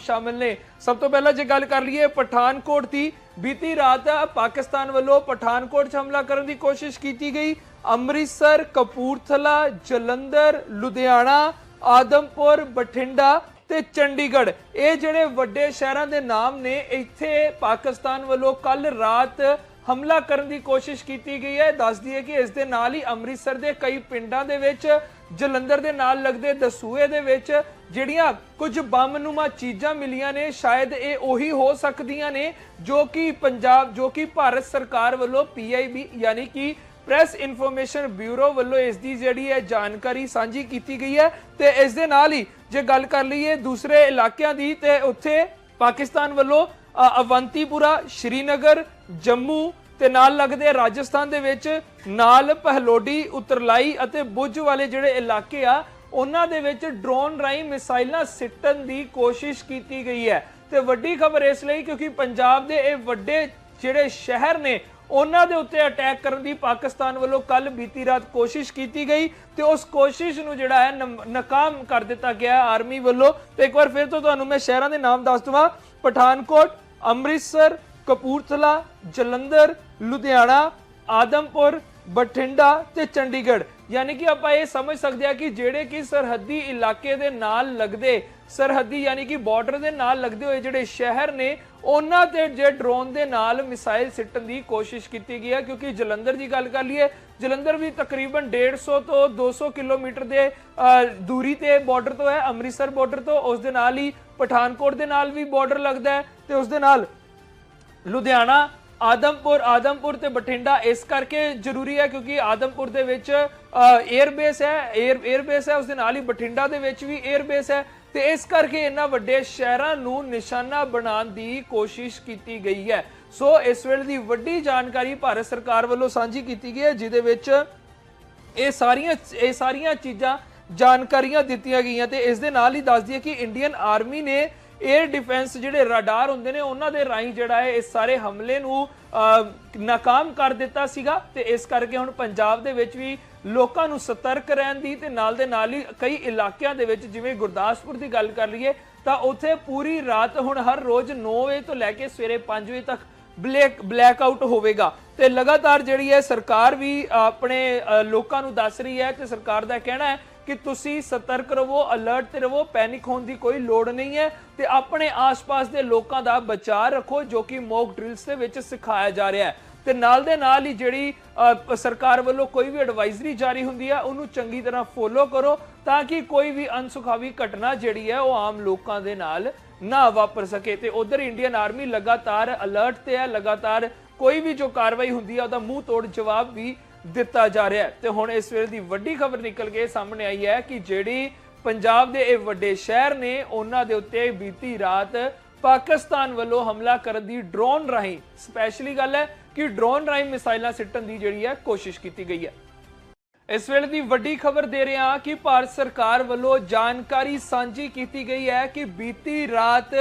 ਸ਼ਾਮਿਲ ਨੇ। ਸਭ ਤੋਂ ਪਹਿਲਾਂ ਜੇ ਗੱਲ ਕਰ ਲਈਏ ਪਠਾਨਕੋਟ ਦੀ, ਬੀਤੀ ਰਾਤ ਪਾਕਿਸਤਾਨ ਵੱਲੋਂ ਪਠਾਨਕੋਟ 'ਚ ਹਮਲਾ ਕਰਨ ਦੀ ਕੋਸ਼ਿਸ਼ ਕੀਤੀ ਗਈ। ਅੰਮ੍ਰਿਤਸਰ, ਕਪੂਰਥਲਾ, ਜਲੰਧਰ, ਲੁਧਿਆਣਾ, ਆਦਮਪੁਰ, ਬਠਿੰਡਾ ਤੇ ਚੰਡੀਗੜ੍ਹ। ਇਹ ਜਿਹੜੇ ਵੱਡੇ ਸ਼ਹਿਰਾਂ ਦੇ ਨਾਮ ਨੇ, ਇੱਥੇ ਪਾਕਿਸਤਾਨ ਵੱਲੋਂ ਕੱਲ ਰਾਤ ਹਮਲਾ ਕਰਨ ਦੀ ਕੋਸ਼ਿਸ਼ ਕੀਤੀ ਗਈ ਹੈ। ਦੱਸ ਦਈਏ ਕਿ ਇਸ ਦੇ ਨਾਲ ਹੀ ਅੰਮ੍ਰਿਤਸਰ ਦੇ ਕਈ ਪਿੰਡਾਂ ਦੇ ਵਿੱਚ, ਜਲੰਧਰ ਦੇ ਨਾਲ ਲੱਗਦੇ ਦਸੂਏ ਦੇ ਵਿੱਚ ਜਿਹੜੀਆਂ ਕੁਝ ਬੰਮਨੁਮਾ ਚੀਜ਼ਾਂ ਮਿਲੀਆਂ ਨੇ, ਸ਼ਾਇਦ ਇਹ ਉਹੀ ਹੋ ਸਕਦੀਆਂ ਨੇ ਜੋ ਕਿ ਪੰਜਾਬ, ਜੋ ਕਿ ਭਾਰਤ ਸਰਕਾਰ ਵੱਲੋਂ ਪੀਆਈਬੀ ਯਾਨੀ ਕਿ ਪ੍ਰੈਸ ਇਨਫੋਰਮੇਸ਼ਨ ਬਿਊਰੋ ਵੱਲੋਂ ਇਸ ਦੀ ਜਿਹੜੀ ਹੈ ਜਾਣਕਾਰੀ ਸਾਂਝੀ ਕੀਤੀ ਗਈ ਹੈ ਤੇ ਇਸ ਦੇ ਨਾਲ ਹੀ ਜੇ ਗੱਲ ਕਰ ਲਈਏ ਦੂਸਰੇ ਇਲਾਕਿਆਂ ਦੀ ਤੇ ਉੱਥੇ ਪਾਕਿਸਤਾਨ ਵੱਲੋਂ ਅਵੰਤੀਪੁਰਾ, ਸ਼੍ਰੀਨਗਰ, ਜੰਮੂ ਤੇ ਨਾਲ ਲੱਗਦੇ ਰਾਜਸਥਾਨ ਦੇ ਵਿੱਚ ਨਾਲ ਪਹਲੋਡੀ, ਉਤਰਲਾਈ ਅਤੇ ਬੁੱਝ ਵਾਲੇ ਜਿਹੜੇ ਇਲਾਕੇ ਆ ਉਹਨਾਂ ਦੇ ਵਿੱਚ ਡਰੋਨ ਰਾਈ ਮਿਸਾਈਲਾਂ ਸਿੱਟਣ ਦੀ ਕੋਸ਼ਿਸ਼ ਕੀਤੀ ਗਈ ਹੈ। ਤੇ ਵੱਡੀ ਖਬਰ ਇਸ ਲਈ ਕਿਉਂਕਿ ਪੰਜਾਬ ਦੇ ਇਹ ਵੱਡੇ ਜਿਹੜੇ ਸ਼ਹਿਰ ਨੇ, ਉਹਨਾਂ ਦੇ ਉੱਤੇ ਅਟੈਕ ਕਰਨ ਦੀ ਪਾਕਿਸਤਾਨ ਵੱਲੋਂ ਕੱਲ ਬੀਤੀ ਰਾਤ ਕੋਸ਼ਿਸ਼ ਕੀਤੀ ਗਈ ਤੇ ਉਸ ਕੋਸ਼ਿਸ਼ ਨੂੰ ਜਿਹੜਾ ਹੈ ਨਮ- ਨਾਕਾਮ ਕਰ ਦਿੱਤਾ ਗਿਆ ਆਰਮੀ ਵੱਲੋਂ। ਤੇ ਇੱਕ ਵਾਰ ਫਿਰ ਤੋਂ ਤੁਹਾਨੂੰ ਮੈਂ ਸ਼ਹਿਰਾਂ ਦੇ ਨਾਮ ਦੱਸ ਦਵਾਂ। ਪਠਾਨਕੋਟ, ਅੰਮ੍ਰਿਤਸਰ, ਕਪੂਰਥਲਾ, ਜਲੰਧਰ, ਲੁਧਿਆਣਾ, ਆਦਮਪੁਰ ਬਠਿੰਡਾ ਤੇ ਚੰਡੀਗੜ੍ਹ। ਯਾਨੀ ਕਿ ਆਪਾਂ ਇਹ ਸਮਝ ਸਕਦੇ ਆ ਕਿ ਜਿਹੜੇ ਕਿ ਸਰਹੱਦੀ ਇਲਾਕੇ ਦੇ ਨਾਲ ਲੱਗਦੇ, ਸਰਹੱਦੀ ਯਾਨੀ ਕਿ ਬਾਰਡਰ ਦੇ ਨਾਲ ਲੱਗਦੇ ਹੋਏ ਜਿਹੜੇ ਸ਼ਹਿਰ ਨੇ, ਉਹਨਾਂ ਤੇ ਜੇ ਡਰੋਨ ਦੇ ਨਾਲ ਮਿਸਾਈਲ ਸਿੱਟਣ ਦੀ ਕੋਸ਼ਿਸ਼ ਕੀਤੀ ਗਈ ਹੈ, ਕਿਉਂਕਿ ਜਲੰਧਰ ਦੀ ਗੱਲ ਕਰ ਲਈਏ, ਜਲੰਧਰ ਵੀ ਤਕਰੀਬਨ 150 ਤੋਂ 200 ਕਿਲੋਮੀਟਰ ਦੇ ਦੂਰੀ ਤੇ ਬਾਰਡਰ ਤੋਂ ਹੈ, ਅੰਮ੍ਰਿਤਸਰ ਬਾਰਡਰ ਤੋਂ, ਉਸ ਦੇ ਨਾਲ ਹੀ ਪਠਾਨਕੋਟ ਦੇ ਨਾਲ ਵੀ ਬਾਰਡਰ ਲੱਗਦਾ ਹੈ ਤੇ ਉਸ ਦੇ ਨਾਲ ਲੁਧਿਆਣਾ ਆਦਮਪੁਰ ਆਦਮਪੁਰ ਤੇ ਬਠਿੰਡਾ, ਇਸ ਕਰਕੇ ਜ਼ਰੂਰੀ ਹੈ ਕਿਉਂਕਿ ਆਦਮਪੁਰ ਦੇ ਵਿੱਚ 에ਅਰ ਬੇਸ ਹੈ ਏਅਰ 에ਅਰ ਬੇਸ ਹੈ, ਉਸ ਦੇ ਨਾਲ ਹੀ ਬਠਿੰਡਾ ਦੇ ਵਿੱਚ ਵੀ 에ਅਰ ਬੇਸ ਹੈ ਤੇ ਇਸ ਕਰਕੇ ਇਹਨਾਂ ਵੱਡੇ ਸ਼ਹਿਰਾਂ ਨੂੰ ਨਿਸ਼ਾਨਾ ਬਣਾਉਣ ਦੀ ਕੋਸ਼ਿਸ਼ ਕੀਤੀ ਗਈ ਹੈ। ਸੋ ਇਸ ਵੇਲੇ ਦੀ ਵੱਡੀ ਜਾਣਕਾਰੀ ਭਾਰਤ ਸਰਕਾਰ ਵੱਲੋਂ ਸਾਂਝੀ ਕੀਤੀ ਗਈ ਹੈ, ਜਿਹਦੇ ਵਿੱਚ ਇਹ ਸਾਰੀਆਂ ਇਹ ਸਾਰੀਆਂ ਚੀਜ਼ਾਂ ਜਾਣਕਾਰੀਆਂ ਦਿੱਤੀਆਂ ਗਈਆਂ ਤੇ ਇਸ ਦੇ ਨਾਲ ਹੀ ਦੱਸਦੀ ਹੈ ਕਿ ਇੰਡੀਅਨ ਆਰਮੀ ਨੇ 에ਅਰ ਡਿਫੈਂਸ ਜਿਹੜੇ ਰਡਾਰ ਹੁੰਦੇ ਨੇ, ਉਹਨਾਂ ਦੇ ਰਾਹੀਂ ਜਿਹੜਾ ਹੈ, ਇਸ ਸਾਰੇ ਹਮਲੇ ਨੂੰ ਨਾਕਾਮ ਕਰ ਦਿੱਤਾ ਸੀਗਾ ਤੇ ਇਸ ਕਰਕੇ ਹੁਣ ਪੰਜਾਬ ਦੇ ਵਿੱਚ ਵੀ ਲੋਕਾਂ ਨੂੰ ਸਤਰਕ ਰਹਿਣ ਦੀ ਤੇ ਨਾਲ ਦੇ ਨਾਲ ਹੀ ਕਈ ਇਲਾਕਿਆਂ ਦੇ ਵਿੱਚ, ਜਿਵੇਂ ਗੁਰਦਾਸਪੁਰ ਦੀ ਗੱਲ ਕਰ ਲਈਏ, ਤਾਂ ਉੱਥੇ ਪੂਰੀ ਰਾਤ ਹੁਣ ਹਰ ਰੋਜ਼ 9 ਵਜੇ ਤੋਂ ਲੈ ਕੇ ਸਵੇਰੇ 5 ਵਜੇ ਤੱਕ ਬਲੈਕ ਬਲੈਕ ਆਊਟ ਹੋਵੇਗਾ। ਤੇ ਲਗਾਤਾਰ ਜਿਹੜੀ ਹੈ, ਸਰਕਾਰ ਵੀ ਆਪਣੇ ਲੋਕਾਂ ਨੂੰ ਦੱਸ ਰਹੀ ਹੈ ਤੇ ਸਰਕਾਰ ਦਾ ਕਹਿਣਾ ਹੈ ਕਿ ਤੁਸੀਂ ਸਤਰਕ ਰਹੋ ਅਲਰਟ ਤੇ ਰਹੋ ਪੈਨਿਕ ਹੋਣ ਦੀ ਕੋਈ ਲੋੜ ਨਹੀਂ ਹੈ ਤੇ ਆਪਣੇ ਆਸ-ਪਾਸ ਦੇ ਲੋਕਾਂ ਦਾ ਬਚਾਅ ਰੱਖੋ, ਜੋ ਕਿ ਮੌਕ ਡ੍ਰਿਲਸ ਦੇ ਵਿੱਚ ਸਿਖਾਇਆ ਜਾ ਰਿਹਾ ਹੈ। ਤੇ ਨਾਲ ਦੇ ਨਾਲ ਹੀ ਜਿਹੜੀ ਸਰਕਾਰ ਵੱਲੋਂ ਕੋਈ ਵੀ ਐਡਵਾਈਜ਼ਰੀ ਜਾਰੀ ਹੁੰਦੀ ਹੈ ਉਹਨੂੰ ਚੰਗੀ ਤਰ੍ਹਾਂ ਫੋਲੋ ਕਰੋ ਤਾਂ ਕਿ ਕੋਈ ਵੀ ਅਨਸੁਖਾਵੀ ਘਟਨਾ ਜਿਹੜੀ ਹੈ, ਉਹ ਆਮ ਲੋਕਾਂ ਦੇ ਨਾਲ ਨਾ ਵਾਪਰ ਸਕੇ। ਤੇ ਉਧਰ ਇੰਡੀਅਨ ਆਰਮੀ ਲਗਾਤਾਰ ਅਲਰਟ ਤੇ ਹੈ, ਲਗਾਤਾਰ ਕੋਈ ਵੀ ਜੋ ਕਾਰਵਾਈ ਹੁੰਦੀ ਹੈ ਉਹਦਾ ਮੂੰਹ ਤੋੜ ਜਵਾਬ ਵੀ ਦਿੱਤਾ ਜਾ ਰਿਹਾ ਤੇ ਹੁਣ ਇਸ ਵੇਲੇ ਦੀ ਵੱਡੀ ਖਬਰ ਨਿਕਲ ਕੇ ਸਾਹਮਣੇ ਆਈ ਹੈ ਕਿ ਜਿਹੜੀ ਪੰਜਾਬ ਦੇ ਇਹ ਵੱਡੇ ਸ਼ਹਿਰ ਨੇ, ਉਹਨਾਂ ਦੇ ਉੱਤੇ ਬੀਤੀ ਰਾਤ ਪਾਕਿਸਤਾਨ ਵੱਲੋਂ ਹਮਲਾ ਕਰਨ ਦੀ ਡਰੋਨ ਰਾਹੀਂ, ਸਪੈਸ਼ਲੀ ਗੱਲ ਹੈ ਕਿ ਡਰੋਨ ਰਾਹੀਂ ਮਿਸਾਈਲਾਂ ਸਿੱਟਣ ਦੀ ਜਿਹੜੀ ਹੈ ਕੋਸ਼ਿਸ਼ ਕੀਤੀ ਗਈ ਹੈ। ਇਸ ਵੇਲੇ ਦੀ ਵੱਡੀ ਖਬਰ ਦੇ ਰਹੇ ਹਾਂ ਕਿ ਭਾਰਤ ਸਰਕਾਰ ਵੱਲੋਂ ਜਾਣਕਾਰੀ ਸਾਂਝੀ ਕੀਤੀ ਗਈ ਹੈ ਕਿ ਬੀਤੀ ਰਾਤ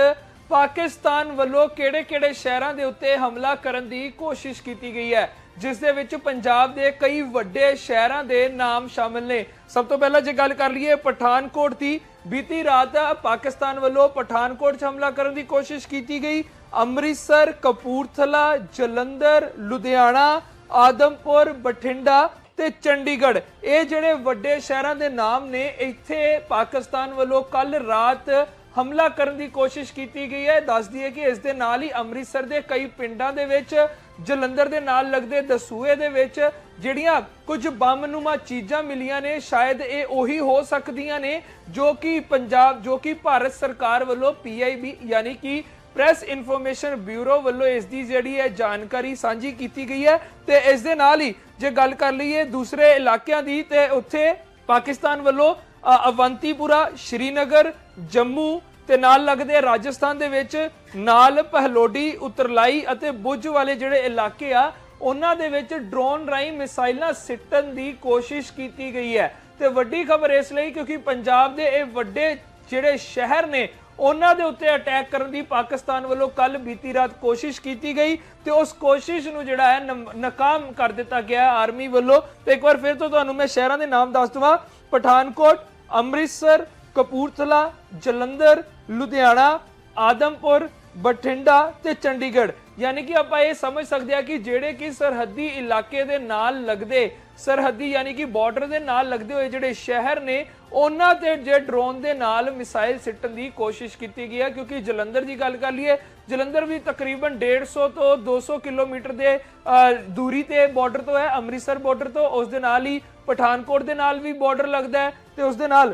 ਪਾਕਿਸਤਾਨ ਵੱਲੋਂ ਕਿਹੜੇ-ਕਿਹੜੇ ਸ਼ਹਿਰਾਂ ਦੇ ਉੱਤੇ ਹਮਲਾ ਕਰਨ ਦੀ ਕੋਸ਼ਿਸ਼ ਕੀਤੀ ਗਈ ਹੈ। ਜਿਸ ਦੇ ਵਿੱਚ ਪੰਜਾਬ ਦੇ ਕਈ ਵੱਡੇ ਸ਼ਹਿਰਾਂ ਦੇ ਨਾਮ ਸ਼ਾਮਿਲ ਨੇ। ਸਭ ਤੋਂ ਪਹਿਲਾਂ ਜੇ ਗੱਲ ਕਰ ਲਈਏ ਪਠਾਨਕੋਟ ਦੀ, ਬੀਤੀ ਰਾਤ ਪਾਕਿਸਤਾਨ ਵੱਲੋਂ ਪਠਾਨਕੋਟ 'ਚ ਹਮਲਾ ਕਰਨ ਦੀ ਕੋਸ਼ਿਸ਼ ਕੀਤੀ ਗਈ। ਅੰਮ੍ਰਿਤਸਰ, ਕਪੂਰਥਲਾ, ਜਲੰਧਰ, ਲੁਧਿਆਣਾ, ਆਦਮਪੁਰ, ਬਠਿੰਡਾ ਤੇ ਚੰਡੀਗੜ੍ਹ। ਇਹ ਜਿਹੜੇ ਵੱਡੇ ਸ਼ਹਿਰਾਂ ਦੇ ਨਾਮ ਨੇ, ਇੱਥੇ ਪਾਕਿਸਤਾਨ ਵੱਲੋਂ ਕੱਲ ਰਾਤ ਹਮਲਾ ਕਰਨ ਦੀ ਕੋਸ਼ਿਸ਼ ਕੀਤੀ ਗਈ ਹੈ। ਦੱਸ ਦਈਏ ਕਿ ਇਸ ਦੇ ਨਾਲ ਹੀ ਅੰਮ੍ਰਿਤਸਰ ਦੇ ਕਈ ਪਿੰਡਾਂ ਦੇ ਵਿੱਚ ਜਲੰਧਰ ਦੇ ਨਾਲ ਲੱਗਦੇ ਦਸੂਏ ਦੇ ਵਿੱਚ ਜਿਹੜੀਆਂ ਕੁਝ ਬੰਮਨੁਮਾ ਚੀਜ਼ਾਂ ਮਿਲੀਆਂ ਨੇ, ਸ਼ਾਇਦ ਇਹ ਉਹੀ ਹੋ ਸਕਦੀਆਂ ਨੇ ਜੋ ਕਿ ਪੰਜਾਬ, ਜੋ ਕਿ ਭਾਰਤ ਸਰਕਾਰ ਵੱਲੋਂ ਪੀਆਈਬੀ ਯਾਨੀ ਕਿ ਪ੍ਰੈਸ ਇਨਫੋਰਮੇਸ਼ਨ ਬਿਊਰੋ ਵੱਲੋਂ ਇਸ ਦੀ ਜਿਹੜੀ ਹੈ ਜਾਣਕਾਰੀ ਸਾਂਝੀ ਕੀਤੀ ਗਈ ਹੈ ਤੇ ਇਸ ਦੇ ਨਾਲ ਹੀ ਜੇ ਗੱਲ ਕਰ ਲਈਏ ਦੂਸਰੇ ਇਲਾਕਿਆਂ ਦੀ ਤੇ ਉੱਥੇ ਪਾਕਿਸਤਾਨ ਵੱਲੋਂ ਅਵੰਤੀਪੁਰਾ, ਸ਼੍ਰੀਨਗਰ, ਜੰਮੂ ਤੇ ਨਾਲ ਲੱਗਦੇ ਰਾਜਸਥਾਨ ਦੇ ਵਿੱਚ ਨਾਲ ਪਹਲੋਡੀ, ਉਤਰਲਾਈ ਅਤੇ ਬੁੱਝ ਵਾਲੇ ਜਿਹੜੇ ਇਲਾਕੇ ਆ, ਉਹਨਾਂ ਦੇ ਵਿੱਚ ਡਰੋਨ ਰਾਈ ਮਿਸਾਈਲਾਂ ਸਿੱਟਣ ਦੀ ਕੋਸ਼ਿਸ਼ ਕੀਤੀ ਗਈ ਹੈ। ਤੇ ਵੱਡੀ ਖਬਰ ਇਸ ਲਈ ਕਿਉਂਕਿ ਪੰਜਾਬ ਦੇ ਇਹ ਵੱਡੇ ਜਿਹੜੇ ਸ਼ਹਿਰ ਨੇ, ਉਹਨਾਂ ਦੇ ਉੱਤੇ ਅਟੈਕ ਕਰਨ ਦੀ ਪਾਕਿਸਤਾਨ ਵੱਲੋਂ ਕੱਲ ਬੀਤੀ ਰਾਤ ਕੋਸ਼ਿਸ਼ ਕੀਤੀ ਗਈ ਤੇ ਉਸ ਕੋਸ਼ਿਸ਼ ਨੂੰ ਜਿਹੜਾ ਹੈ ਨਮ- ਨਾਕਾਮ ਕਰ ਦਿੱਤਾ ਗਿਆ ਆਰਮੀ ਵੱਲੋਂ। ਤੇ ਇੱਕ ਵਾਰ ਫਿਰ ਤੋਂ ਤੁਹਾਨੂੰ ਮੈਂ ਸ਼ਹਿਰਾਂ ਦੇ ਨਾਮ ਦੱਸ ਦਵਾਂ। ਪਠਾਨਕੋਟ, ਅੰਮ੍ਰਿਤਸਰ, ਕਪੂਰਥਲਾ, ਜਲੰਧਰ ਲੁਧਿਆਣਾ, ਆਦਮਪੁਰ, ਬਠਿੰਡਾ ਤੇ ਚੰਡੀਗੜ੍ਹ। ਯਾਨੀ ਕਿ ਆਪਾਂ ਇਹ ਸਮਝ ਸਕਦੇ ਆ ਕਿ ਜਿਹੜੇ ਕਿ ਸਰਹੱਦੀ ਇਲਾਕੇ ਦੇ ਨਾਲ ਲੱਗਦੇ, ਸਰਹੱਦੀ ਯਾਨੀ ਕਿ ਬਾਰਡਰ ਦੇ ਨਾਲ ਲੱਗਦੇ ਹੋਏ ਜਿਹੜੇ ਸ਼ਹਿਰ ਨੇ, ਉਹਨਾਂ ਤੇ ਜੇ ਡਰੋਨ ਦੇ ਨਾਲ ਮਿਸਾਈਲ ਸਿੱਟਣ ਦੀ ਕੋਸ਼ਿਸ਼ ਕੀਤੀ ਗਈ ਹੈ, ਕਿਉਂਕਿ ਜਲੰਧਰ ਦੀ ਗੱਲ ਕਰ ਲਈਏ, ਜਲੰਧਰ ਵੀ ਤਕਰੀਬਨ 150 ਤੋਂ 200 ਕਿਲੋਮੀਟਰ ਦੇ ਦੂਰੀ ਤੇ ਬਾਰਡਰ ਤੋਂ ਹੈ, ਅੰਮ੍ਰਿਤਸਰ ਬਾਰਡਰ ਤੋਂ, ਉਸ ਦੇ ਨਾਲ ਹੀ ਪਠਾਨਕੋਟ ਦੇ ਨਾਲ ਵੀ ਬਾਰਡਰ ਲੱਗਦਾ ਹੈ ਤੇ ਉਸ ਦੇ ਨਾਲ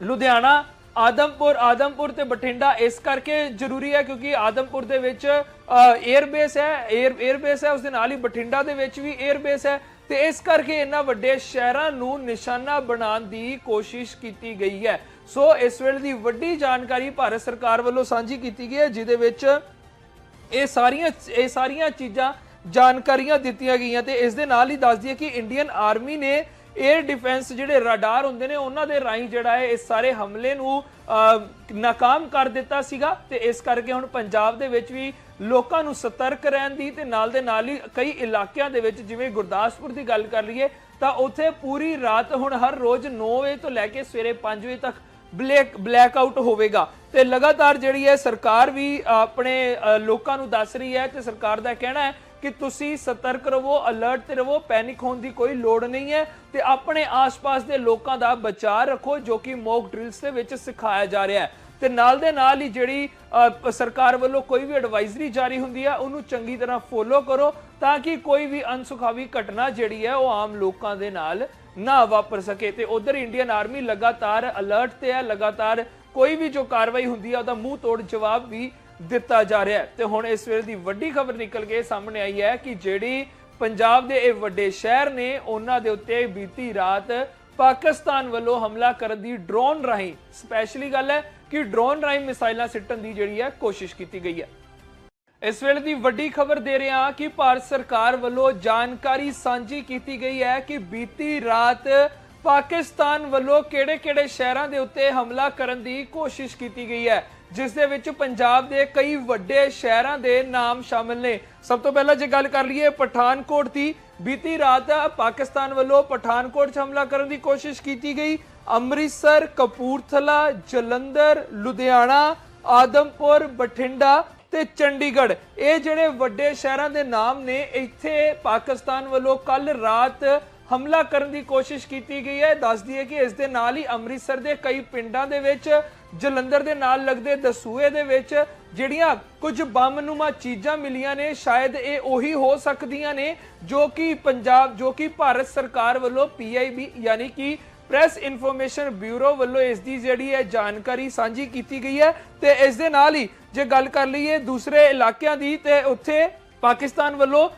ਲੁਧਿਆਣਾ ਆਦਮਪੁਰ ਆਦਮਪੁਰ ਤੇ ਬਠਿੰਡਾ, ਇਸ ਕਰਕੇ ਜ਼ਰੂਰੀ ਹੈ ਕਿਉਂਕਿ ਆਦਮਪੁਰ ਦੇ ਵਿੱਚ 에ਅਰ ਬੇਸ ਹੈ 에ਅਰ 에ਅਰ ਬੇਸ ਹੈ, ਉਸ ਦੇ ਨਾਲ ਹੀ ਬਠਿੰਡਾ ਦੇ ਵਿੱਚ ਵੀ 에ਅਰ ਬੇਸ ਹੈ ਤੇ ਇਸ ਕਰਕੇ ਇਹਨਾਂ ਵੱਡੇ ਸ਼ਹਿਰਾਂ ਨੂੰ ਨਿਸ਼ਾਨਾ ਬਣਾਉਣ ਦੀ ਕੋਸ਼ਿਸ਼ ਕੀਤੀ ਗਈ ਹੈ। ਸੋ ਇਸ ਵੇਲੇ ਦੀ ਵੱਡੀ ਜਾਣਕਾਰੀ ਭਾਰਤ ਸਰਕਾਰ ਵੱਲੋਂ ਸਾਂਝੀ ਕੀਤੀ ਗਈ ਹੈ, ਜਿਹਦੇ ਵਿੱਚ ਇਹ ਸਾਰੀਆਂ ਇਹ ਸਾਰੀਆਂ ਚੀਜ਼ਾਂ ਜਾਣਕਾਰੀਆਂ ਦਿੱਤੀਆਂ ਗਈਆਂ ਤੇ ਇਸ ਦੇ ਨਾਲ ਹੀ ਦੱਸਦੀ ਹੈ ਕਿ ਇੰਡੀਅਨ ਆਰਮੀ ਨੇ 에ਅਰ ਡਿਫੈਂਸ ਜਿਹੜੇ ਰਡਾਰ ਹੁੰਦੇ ਨੇ, ਉਹਨਾਂ ਦੇ ਰਾਹੀਂ ਜਿਹੜਾ ਹੈ ਇਸ ਸਾਰੇ ਹਮਲੇ ਨੂੰ ਨਾਕਾਮ ਕਰ ਦਿੱਤਾ ਸੀਗਾ ਤੇ ਇਸ ਕਰਕੇ ਹੁਣ ਪੰਜਾਬ ਦੇ ਵਿੱਚ ਵੀ ਲੋਕਾਂ ਨੂੰ ਸਤਰਕ ਰਹਿਣ ਦੀ ਤੇ ਨਾਲ ਦੇ ਨਾਲ ਹੀ ਕਈ ਇਲਾਕਿਆਂ ਦੇ ਵਿੱਚ, ਜਿਵੇਂ ਗੁਰਦਾਸਪੁਰ ਦੀ ਗੱਲ ਕਰ ਲਈਏ, ਤਾਂ ਉੱਥੇ ਪੂਰੀ ਰਾਤ ਹੁਣ ਹਰ ਰੋਜ਼ 9 ਵਜੇ ਤੋਂ ਲੈ ਕੇ ਸਵੇਰੇ 5 ਵਜੇ ਤੱਕ ਬਲੈਕ ਬਲੈਕ ਆਊਟ ਹੋਵੇਗਾ। ਤੇ ਲਗਾਤਾਰ ਜਿਹੜੀ ਹੈ, ਸਰਕਾਰ ਵੀ ਆਪਣੇ ਲੋਕਾਂ ਨੂੰ ਦੱਸ ਰਹੀ ਹੈ ਤੇ ਸਰਕਾਰ ਦਾ ਕਹਿਣਾ ਹੈ ਕਿ ਤੁਸੀਂ ਸਤਰਕ ਰਹੋ ਅਲਰਟ ਤੇ ਰਹੋ ਪੈਨਿਕ ਹੋਣ ਦੀ ਕੋਈ ਲੋੜ ਨਹੀਂ ਹੈ ਤੇ ਆਪਣੇ ਆਸ-ਪਾਸ ਦੇ ਲੋਕਾਂ ਦਾ ਬਚਾਅ ਰੱਖੋ, ਜੋ ਕਿ ਮੌਕ ਡ੍ਰਿਲਸ ਦੇ ਵਿੱਚ ਸਿਖਾਇਆ ਜਾ ਰਿਹਾ ਹੈ। ਤੇ ਨਾਲ ਦੇ ਨਾਲ ਹੀ ਜਿਹੜੀ ਸਰਕਾਰ ਵੱਲੋਂ ਕੋਈ ਵੀ ਐਡਵਾਈਜ਼ਰੀ ਜਾਰੀ ਹੁੰਦੀ ਹੈ ਉਹਨੂੰ ਚੰਗੀ ਤਰ੍ਹਾਂ ਫੋਲੋ ਕਰੋ ਤਾਂ ਕਿ ਕੋਈ ਵੀ ਅਨਸੁਖਾਵੀ ਘਟਨਾ ਜਿਹੜੀ ਹੈ, ਉਹ ਆਮ ਲੋਕਾਂ ਦੇ ਨਾਲ ਨਾ ਵਾਪਰ ਸਕੇ। ਤੇ ਉਧਰ ਇੰਡੀਅਨ ਆਰਮੀ ਲਗਾਤਾਰ ਅਲਰਟ ਤੇ ਹੈ, ਲਗਾਤਾਰ ਕੋਈ ਵੀ ਜੋ ਕਾਰਵਾਈ ਹੁੰਦੀ ਹੈ ਉਹਦਾ ਮੂੰਹ ਤੋੜ ਜਵਾਬ ਵੀ ਦਿੱਤਾ ਜਾ ਰਿਹਾ ਤੇ ਹੁਣ ਇਸ ਵੇਲੇ ਦੀ ਵੱਡੀ ਖਬਰ ਨਿਕਲ ਕੇ ਸਾਹਮਣੇ ਆਈ ਹੈ ਕਿ ਜਿਹੜੀ ਪੰਜਾਬ ਦੇ ਇਹ ਵੱਡੇ ਸ਼ਹਿਰ ਨੇ, ਉਹਨਾਂ ਦੇ ਉੱਤੇ ਬੀਤੀ ਰਾਤ ਪਾਕਿਸਤਾਨ ਵੱਲੋਂ ਹਮਲਾ ਕਰਨ ਦੀ ਡਰੋਨ ਰਾਹੀਂ, ਸਪੈਸ਼ਲੀ ਗੱਲ ਹੈ ਕਿ ਡਰੋਨ ਰਾਹੀਂ ਮਿਸਾਈਲਾਂ ਸਿੱਟਣ ਦੀ ਜਿਹੜੀ ਹੈ ਕੋਸ਼ਿਸ਼ ਕੀਤੀ ਗਈ ਹੈ। ਇਸ ਵੇਲੇ ਦੀ ਵੱਡੀ ਖਬਰ ਦੇ ਰਹੇ ਹਾਂ ਕਿ ਭਾਰਤ ਸਰਕਾਰ ਵੱਲੋਂ ਜਾਣਕਾਰੀ ਸਾਂਝੀ ਕੀਤੀ ਗਈ ਹੈ ਕਿ ਬੀਤੀ ਰਾਤ ਪਾਕਿਸਤਾਨ ਵੱਲੋਂ ਕਿਹੜੇ-ਕਿਹੜੇ ਸ਼ਹਿਰਾਂ ਦੇ ਉੱਤੇ ਹਮਲਾ ਕਰਨ ਦੀ ਕੋਸ਼ਿਸ਼ ਕੀਤੀ ਗਈ ਹੈ। ਜਿਸ ਦੇ ਵਿੱਚ ਪੰਜਾਬ ਦੇ ਕਈ ਵੱਡੇ ਸ਼ਹਿਰਾਂ ਦੇ ਨਾਮ ਸ਼ਾਮਿਲ ਨੇ। ਸਭ ਤੋਂ ਪਹਿਲਾਂ ਜੇ ਗੱਲ ਕਰ ਲਈਏ ਪਠਾਨਕੋਟ ਦੀ, ਬੀਤੀ ਰਾਤ ਪਾਕਿਸਤਾਨ ਵੱਲੋਂ ਪਠਾਨਕੋਟ 'ਚ ਹਮਲਾ ਕਰਨ ਦੀ ਕੋਸ਼ਿਸ਼ ਕੀਤੀ ਗਈ। ਅੰਮ੍ਰਿਤਸਰ, ਕਪੂਰਥਲਾ, ਜਲੰਧਰ, ਲੁਧਿਆਣਾ, ਆਦਮਪੁਰ, ਬਠਿੰਡਾ ਤੇ ਚੰਡੀਗੜ੍ਹ। ਇਹ ਜਿਹੜੇ ਵੱਡੇ ਸ਼ਹਿਰਾਂ ਦੇ ਨਾਮ ਨੇ, ਇੱਥੇ ਪਾਕਿਸਤਾਨ ਵੱਲੋਂ ਕੱਲ ਰਾਤ ਹਮਲਾ ਕਰਨ ਦੀ ਕੋਸ਼ਿਸ਼ ਕੀਤੀ ਗਈ ਹੈ। ਦੱਸ ਦਈਏ ਕਿ ਇਸ ਦੇ ਨਾਲ ਹੀ ਅੰਮ੍ਰਿਤਸਰ ਦੇ ਕਈ ਪਿੰਡਾਂ ਦੇ ਵਿੱਚ, ਜਲੰਧਰ ਦੇ ਨਾਲ ਲੱਗਦੇ ਦਸੂਏ ਦੇ ਵਿੱਚ ਜਿਹੜੀਆਂ ਕੁਝ ਬੰਮਨੁਮਾ ਚੀਜ਼ਾਂ ਮਿਲੀਆਂ ਨੇ, ਸ਼ਾਇਦ ਇਹ ਉਹੀ ਹੋ ਸਕਦੀਆਂ ਨੇ ਜੋ ਕਿ ਪੰਜਾਬ, ਜੋ ਕਿ ਭਾਰਤ ਸਰਕਾਰ ਵੱਲੋਂ ਪੀਆਈਬੀ ਯਾਨੀ ਕਿ ਪ੍ਰੈਸ ਇਨਫੋਰਮੇਸ਼ਨ ਬਿਊਰੋ ਵੱਲੋਂ ਇਸ ਦੀ ਜਿਹੜੀ ਹੈ ਜਾਣਕਾਰੀ ਸਾਂਝੀ ਕੀਤੀ ਗਈ ਹੈ ਤੇ ਇਸ ਦੇ ਨਾਲ ਹੀ ਜੇ ਗੱਲ ਕਰ ਲਈਏ ਦੂਸਰੇ ਇਲਾਕਿਆਂ ਦੀ ਤੇ ਉੱਥੇ ਪਾਕਿਸਤਾਨ ਵੱਲੋਂ